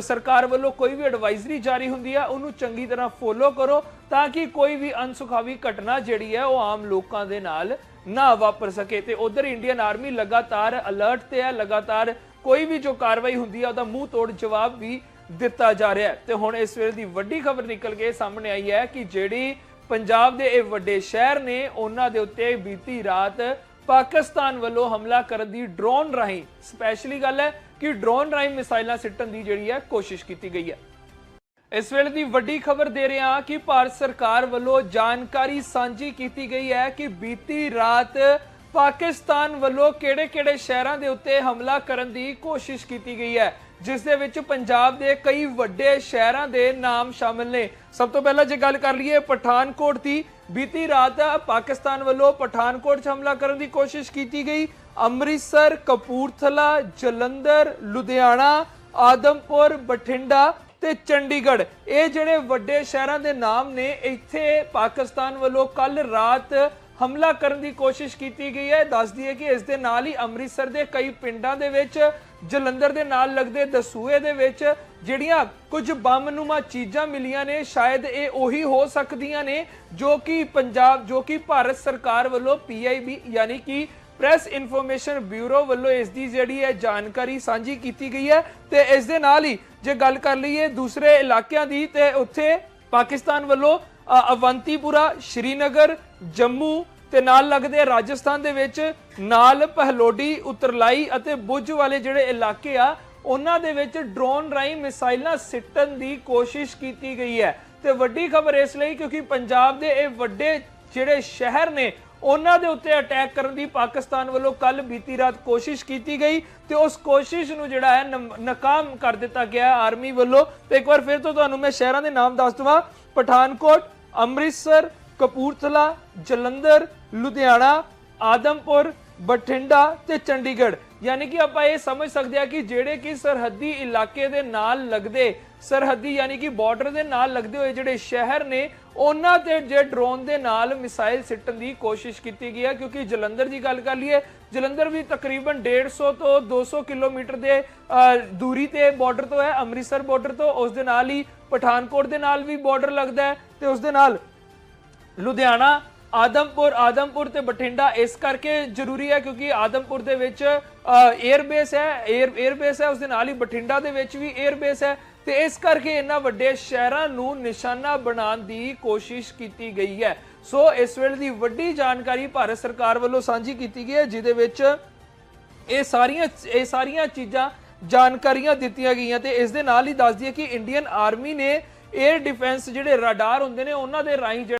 ਸਰਕਾਰ ਵੱਲੋਂ ਕੋਈ ਵੀ ਐਡਵਾਈਜ਼ਰੀ ਜਾਰੀ ਹੁੰਦੀ ਹੈ, ਉਹਨੂੰ ਚੰਗੀ ਤਰ੍ਹਾਂ ਫੋਲੋ ਕਰੋ ਤਾਂ ਕਿ ਕੋਈ ਵੀ ਅਨਸੁਖਾਵੀ ਘਟਨਾ ਜਿਹੜੀ ਹੈ, ਉਹ ਆਮ ਲੋਕਾਂ ਦੇ ਨਾਲ ਨਾ ਵਾਪਰ ਸਕੇ। ਤੇ ਉਧਰ ਇੰਡੀਅਨ ਆਰਮੀ ਲਗਾਤਾਰ ਅਲਰਟ ਤੇ ਹੈ, ਲਗਾਤਾਰ ਕੋਈ ਵੀ ਜੋ ਕਾਰਵਾਈ ਹੁੰਦੀ ਹੈ, ਉਹਦਾ ਮੂੰਹ ਤੋੜ ਜਵਾਬ ਵੀ ਦਿੱਤਾ ਜਾ ਰਿਹਾ ਹੈ। ਤੇ ਹੁਣ ਇਸ ਵੇਲੇ ਦੀ ਵੱਡੀ ਖਬਰ ਨਿਕਲ ਕੇ ਸਾਹਮਣੇ ਆਈ ਹੈ ਕਿ ਜਿਹੜੀ ਪੰਜਾਬ ਦੇ ਇਹ ਵੱਡੇ ਸ਼ਹਿਰ ਨੇ, ਉਹਨਾਂ ਦੇ ਉੱਤੇ ਬੀਤੀ ਰਾਤ ਪਾਕਿਸਤਾਨ ਵੱਲੋਂ ਹਮਲਾ ਕਰਨ ਦੀ ਡਰੋਨ ਰਾਹੀਂ, ਸਪੈਸ਼ਲੀ ਗੱਲ ਹੈ ਕਿ ਡਰੋਨ ਰਾਹੀਂ ਮਿਸਾਈਲਾਂ ਸਿੱਟਣ ਦੀ ਜਿਹੜੀ ਹੈ ਕੋਸ਼ਿਸ਼ ਕੀਤੀ ਗਈ ਹੈ। ਇਸ ਵੇਲੇ ਦੀ ਵੱਡੀ ਖਬਰ ਦੇ ਰਹੇ ਹਾਂ ਕਿ ਭਾਰਤ ਸਰਕਾਰ ਵੱਲੋਂ ਜਾਣਕਾਰੀ ਸਾਂਝੀ ਕੀਤੀ ਗਈ ਹੈ ਕਿ ਬੀਤੀ ਰਾਤ ਪਾਕਿਸਤਾਨ ਵੱਲੋਂ ਕਿਹੜੇ-ਕਿਹੜੇ ਸ਼ਹਿਰਾਂ ਦੇ ਉੱਤੇ ਹਮਲਾ ਕਰਨ ਦੀ ਕੋਸ਼ਿਸ਼ ਕੀਤੀ ਗਈ ਹੈ। ਜਿਸ ਦੇ ਵਿੱਚ ਪੰਜਾਬ ਦੇ ਕਈ ਵੱਡੇ ਸ਼ਹਿਰਾਂ ਦੇ ਨਾਮ ਸ਼ਾਮਲ ਨੇ। ਸਭ ਤੋਂ ਪਹਿਲਾਂ ਜੇ ਗੱਲ ਕਰ ਲਈਏ ਪਠਾਨਕੋਟ ਦੀ, ਬੀਤੀ ਰਾਤ ਪਾਕਿਸਤਾਨ ਵੱਲੋਂ ਪਠਾਨਕੋਟ 'ਚ ਹਮਲਾ ਕਰਨ ਦੀ ਕੋਸ਼ਿਸ਼ ਕੀਤੀ ਗਈ। ਅੰਮ੍ਰਿਤਸਰ, ਕਪੂਰਥਲਾ, ਜਲੰਧਰ, ਲੁਧਿਆਣਾ, ਆਦਮਪੁਰ, ਬਠਿੰਡਾ ਤੇ ਚੰਡੀਗੜ੍ਹ। ਇਹ ਜਿਹੜੇ ਵੱਡੇ ਸ਼ਹਿਰਾਂ ਦੇ ਨਾਮ ਨੇ, ਇੱਥੇ ਪਾਕਿਸਤਾਨ ਵੱਲੋਂ ਕੱਲ ਰਾਤ ਹਮਲਾ ਕਰਨ ਦੀ ਕੋਸ਼ਿਸ਼ ਕੀਤੀ ਗਈ ਹੈ। ਦੱਸਦੀ ਹੈ ਕਿ ਇਸ ਦੇ ਨਾਲ ਹੀ ਅੰਮ੍ਰਿਤਸਰ ਦੇ ਕਈ ਪਿੰਡਾਂ ਦੇ ਵਿੱਚ, ਜਲੰਧਰ ਦੇ ਨਾਲ ਲੱਗਦੇ ਦਸੂਏ ਦੇ ਵਿੱਚ ਜਿਹੜੀਆਂ ਕੁਝ ਬੰਮਨੁਮਾ ਚੀਜ਼ਾਂ ਮਿਲੀਆਂ ਨੇ, ਸ਼ਾਇਦ ਇਹ ਉਹੀ ਹੋ ਸਕਦੀਆਂ ਨੇ ਜੋ ਕਿ ਪੰਜਾਬ, ਜੋ ਕਿ ਭਾਰਤ ਸਰਕਾਰ ਵੱਲੋਂ ਪੀਆਈਬੀ ਯਾਨੀ ਕਿ ਪ੍ਰੈਸ ਇਨਫੋਰਮੇਸ਼ਨ ਬਿਊਰੋ ਵੱਲੋਂ ਇਸ ਦੀ ਜਿਹੜੀ ਹੈ ਜਾਣਕਾਰੀ ਸਾਂਝੀ ਕੀਤੀ ਗਈ ਹੈ ਤੇ ਇਸ ਦੇ ਨਾਲ ਹੀ ਜੇ ਗੱਲ ਕਰ ਲਈਏ ਦੂਸਰੇ ਇਲਾਕਿਆਂ ਦੀ ਤੇ ਉੱਥੇ ਪਾਕਿਸਤਾਨ ਵੱਲੋਂ ਅਵੰਤੀਪੁਰਾ, ਸ਼੍ਰੀਨਗਰ, ਜੰਮੂ ਤੇ ਨਾਲ ਲੱਗਦੇ ਰਾਜਸਥਾਨ ਦੇ ਵਿੱਚ ਨਾਲ ਪਹਲੋਡੀ, ਉਤਰਲਾਈ ਅਤੇ ਬੁੱਝ ਵਾਲੇ ਜਿਹੜੇ ਇਲਾਕੇ ਆ, ਉਹਨਾਂ ਦੇ ਵਿੱਚ ਡਰੋਨ ਰਾਈ ਮਿਸਾਈਲਾਂ ਸਿੱਟਣ ਦੀ ਕੋਸ਼ਿਸ਼ ਕੀਤੀ ਗਈ ਹੈ। ਤੇ ਵੱਡੀ ਖਬਰ ਇਸ ਲਈ ਕਿਉਂਕਿ ਪੰਜਾਬ ਦੇ ਇਹ ਵੱਡੇ ਜਿਹੜੇ ਸ਼ਹਿਰ ਨੇ, ਉਹਨਾਂ ਦੇ ਉੱਤੇ ਅਟੈਕ ਕਰਨ ਦੀ ਪਾਕਿਸਤਾਨ ਵੱਲੋਂ ਕੱਲ ਬੀਤੀ ਰਾਤ ਕੋਸ਼ਿਸ਼ ਕੀਤੀ ਗਈ ਤੇ ਉਸ ਕੋਸ਼ਿਸ਼ ਨੂੰ ਜਿਹੜਾ ਹੈ ਨਮ- ਨਾਕਾਮ ਕਰ ਦਿੱਤਾ ਗਿਆ ਆਰਮੀ ਵੱਲੋਂ। ਤੇ ਇੱਕ ਵਾਰ ਫਿਰ ਤੋਂ ਤੁਹਾਨੂੰ ਮੈਂ ਸ਼ਹਿਰਾਂ ਦੇ ਨਾਮ ਦੱਸ ਦਵਾਂ। ਪਠਾਨਕੋਟ, ਅੰਮ੍ਰਿਤਸਰ, ਕਪੂਰਥਲਾ, ਜਲੰਧਰ, ਲੁਧਿਆਣਾ, ਆਦਮਪੁਰ, ਬਠਿੰਡਾ ਤੇ ਚੰਡੀਗੜ੍ਹ। ਯਾਨੀ ਕਿ ਆਪਾਂ ਇਹ ਸਮਝ ਸਕਦੇ ਹਾਂ ਕਿ ਜਿਹੜੇ ਕਿ ਸਰਹੱਦੀ ਇਲਾਕੇ ਦੇ ਨਾਲ ਲੱਗਦੇ, ਸਰਹੱਦੀ ਯਾਨੀ ਕਿ ਬਾਰਡਰ ਦੇ ਨਾਲ ਲੱਗਦੇ ਹੋਏ ਜਿਹੜੇ ਸ਼ਹਿਰ ਨੇ, ਉਹਨਾਂ ਤੇ ਜੇ ਡਰੋਨ ਦੇ ਨਾਲ ਮਿਸਾਈਲ ਸਿੱਟਣ ਦੀ ਕੋਸ਼ਿਸ਼ ਕੀਤੀ ਗਈ ਹੈ, ਕਿਉਂਕਿ ਜਲੰਧਰ ਦੀ ਗੱਲ ਕਰ ਲਈਏ ਜਲੰਧਰ ਵੀ ਤਕਰੀਬਨ 150 ਤੋਂ 200 ਕਿਲੋਮੀਟਰ ਦੇ ਦੂਰੀ ਤੇ ਬਾਰਡਰ ਤੋਂ ਹੈ, ਅੰਮ੍ਰਿਤਸਰ ਬਾਰਡਰ ਤੋਂ, ਉਸ ਦੇ ਨਾਲ ਹੀ ਪਠਾਨਕੋਟ ਦੇ ਨਾਲ ਵੀ ਬਾਰਡਰ ਲੱਗਦਾ ਹੈ ਤੇ ਉਸ ਦੇ ਨਾਲ ਲੁਧਿਆਣਾ, ਆਦਮਪੁਰ ਆਦਮਪੁਰ ਤੇ ਬਠਿੰਡਾ, ਇਸ ਕਰਕੇ ਜ਼ਰੂਰੀ ਹੈ ਕਿਉਂਕਿ ਆਦਮਪੁਰ ਦੇ ਵਿੱਚ 에ਅਰ ਬੇਸ ਹੈ 에ਅਰ 에ਅਰ ਬੇਸ ਹੈ, ਉਸ ਦੇ ਨਾਲ ਹੀ ਬਠਿੰਡਾ ਦੇ ਵਿੱਚ ਵੀ 에ਅਰ ਬੇਸ ਹੈ ਤੇ ਇਸ ਕਰਕੇ ਇਹਨਾਂ ਵੱਡੇ ਸ਼ਹਿਰਾਂ ਨੂੰ ਨਿਸ਼ਾਨਾ ਬਣਾਉਣ ਦੀ ਕੋਸ਼ਿਸ਼ ਕੀਤੀ ਗਈ ਹੈ। ਸੋ ਇਸ ਵੇਲੇ ਦੀ ਵੱਡੀ ਜਾਣਕਾਰੀ ਭਾਰਤ ਸਰਕਾਰ ਵੱਲੋਂ ਸਾਂਝੀ ਕੀਤੀ ਗਈ ਹੈ, ਜਿਹਦੇ ਵਿੱਚ ਇਹ ਸਾਰੀਆਂ ਇਹ ਸਾਰੀਆਂ ਚੀਜ਼ਾਂ ਜਾਣਕਾਰੀਆਂ ਦਿੱਤੀਆਂ ਗਈਆਂ ਤੇ ਇਸ ਦੇ ਨਾਲ ਹੀ ਦੱਸ ਦਈਏ ਕਿ ਇੰਡੀਅਨ ਆਰਮੀ ਨੇ 에ਅਰ ਡਿਫੈਂਸ ਜਿਹੜੇ ਰਡਾਰ ਹੁੰਦੇ ਨੇ, ਉਹਨਾਂ ਦੇ ਰਾਹੀਂ ਜਿਹੜੇ